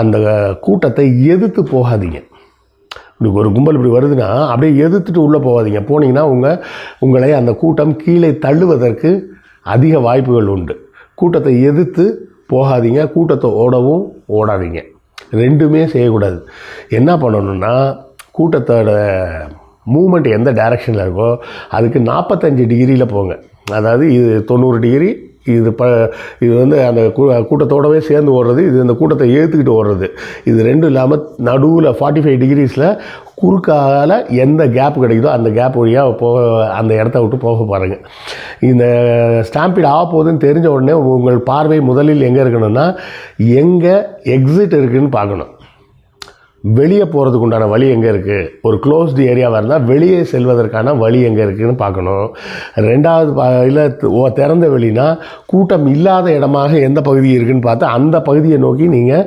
அந்த கூட்டத்தை எதிர்த்து போகாதீங்க. இப்படி ஒரு கும்பல் இப்படி வருதுன்னா அப்படியே எதிர்த்துட்டு உள்ளே போகாதீங்க. போனீங்கன்னா உங்கள் உங்களை அந்த கூட்டம் கீழே தள்ளுவதற்கு அதிக வாய்ப்புகள் உண்டு. கூட்டத்தை எதிர்த்து போகாதீங்க. கூட்டத்தை ஓடவும் ஓடாதீங்க. ரெண்டுமே செய்யக்கூடாது. என்ன பண்ணணும்னா கூட்டத்தோட மூமெண்ட் எந்த டைரக்ஷனில் இருக்கோ அதுக்கு நாற்பத்தஞ்சு டிகிரியில் போங்க. அதாவது இது தொண்ணூறு டிகிரி இது ப இது வந்து அந்த கூ கூட்டத்தோடவே சேர்ந்து ஓடுறது இது இந்த கூட்டத்தை ஏற்றுக்கிட்டு ஓடுறது. இது ரெண்டும் இல்லாமல் நடுவில் ஃபார்ட்டி ஃபைவ் டிகிரிஸில் குறுக்கால எந்த கேப் கிடைக்குதோ அந்த கேப் வழியாக போக அந்த இடத்த விட்டு போக பாருங்கள் இந்த ஸ்டாம்பிட் ஆக போகுதுன்னு தெரிஞ்ச உடனே உங்கள் பார்வை முதலில் எங்கே இருக்கணும்னா எங்கே எக்ஸிட் இருக்குதுன்னு பார்க்கணும். வெளியே போகிறதுக்கு உண்டான வழி எங்கே இருக்குது ஒரு க்ளோஸ்டு ஏரியாவாக இருந்தால் வெளியே செல்வதற்கான வழி எங்கே இருக்குதுன்னு பார்க்கணும். ரெண்டாவது இல்லை ஓ திறந்த வெளினா கூட்டம் இல்லாத இடமாக எந்த பகுதி இருக்குன்னு பார்த்து அந்த பகுதியை நோக்கி நீங்கள்